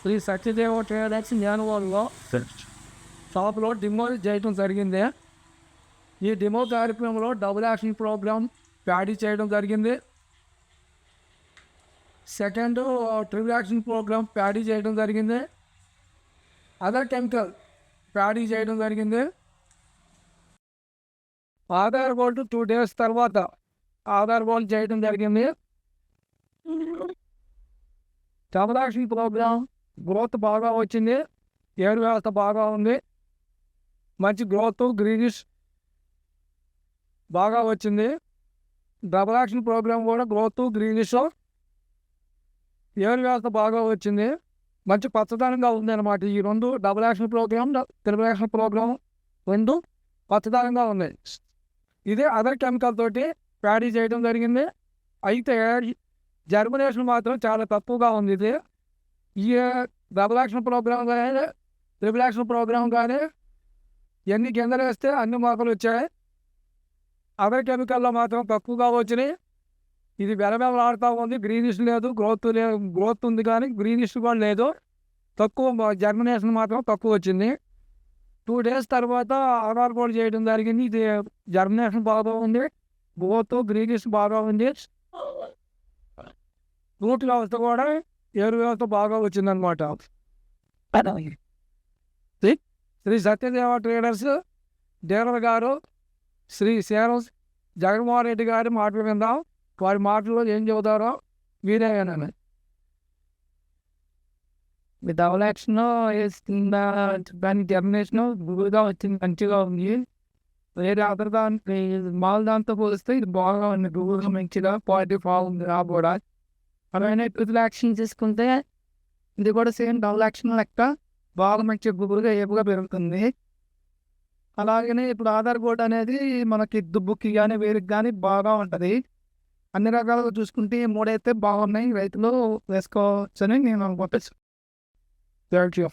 Shri Satyadeva traders జ్ఞానవాళ్ళలో షాప్లో demo చేయడం జరిగింది. ఈ డిమో కార్యక్రమంలో డబుల్ యాక్షన్ ప్రోగ్రామ్ ప్యాడీ చేయడం జరిగింది. Second triple action program paddy చేయడం జరిగింది. అదర్ కెమికల్ ప్యాడీ చేయడం జరిగింది. ఆధార్ గోల్డ్ టూ డేస్ తర్వాత ఆధార్ గోల్డ్ చేయడం జరిగింది. డబుల్ యాక్షన్ ప్రోగ్రామ్ గ్రోత్ బాగా వచ్చింది ఏరు వ్యవస్థ బాగా ఉంది మంచి గ్రోత్ గ్రీనిష్ బాగా వచ్చింది డబుల్ యాక్షన్ ప్రోగ్రామ్ కూడా గ్రోత్ గ్రీనిష్ ఏరు వ్యవస్థ బాగా వచ్చింది మంచి పచ్చదనంగా ఉంది అనమాట ఈ రెండు double action program triple action program రెండు పచ్చదనంగా ఉన్నాయి ఇదే అదర్ కెమికల్ తోటి ప్యాడీ చేయడం జరిగింది అయితే జర్మినేషన్ మాత్రం చాలా తక్కువగా ఉంది ఇది ఈ డబుల్ యాక్షన్ ప్రోగ్రామ్ కానీ త్రిబుల్ యాక్షన్ ప్రోగ్రామ్ కానీ ఎన్ని కిందలు వేస్తే అన్ని మొక్కలు వచ్చాయి అదర్ కెమికల్లో మాత్రం తక్కువగా వచ్చినాయి ఇది వెలవెలలాడుతూ ఉంది గ్రీనిష్ లేదు గ్రోత్ లేదు గ్రోత్ ఉంది కానీ గ్రీనిష్ కూడా లేదు తక్కువ జర్మినేషన్ మాత్రం తక్కువ వచ్చింది టూ డేస్ తర్వాత ఆధార్ బోర్డ్ చేయడం జరిగింది ఇది జర్మినేషన్ బాగా ఉంది గ్రోత్ గ్రీనిష్ బాగా ఉంది రూట్ వ్యవస్థ కూడా ఏరు వ్యవస్థ బాగా వచ్చిందనమాట శ్రీ సత్యదేవ ట్రేడర్స్ డీలర్ గారు శ్రీ సేరం జగన్మోహన్ రెడ్డి గారి మాటలు విందాం. వారి మాటల్లో ఏం చెబుతారో మీరే వినండి. డబుల్ యాక్షన్ వేస్తుందా దాని జర్మినేషన్ గురుగా వచ్చింది మంచిగా ఉంది వేరే అదర్ దాని మాల్ దాంతో పోలిస్తే ఇది బాగా ఉంది గురుగా మంచిగా పాజిటివ్ బాగుంది రాబోడా అలానే ట్రిపుల్ యాక్షన్ తీసుకుంటే ఇది కూడా సేమ్ డబుల్ యాక్షన్ లెక్క బాగా మంచి గుబురుగా ఏపుగా పెరుగుతుంది అలాగనే ఇప్పుడు ఆధార్ బోర్డ్ అనేది మనకి దుబ్బుకి కానీ వేరికి కానీ బాగా ఉంటుంది. అన్ని రకాలుగా చూసుకుంటే మూడైతే బాగున్నాయి. రైతులు వేసుకోవచ్చని నేను అనుకుంటాను థ్యాంక్ యూ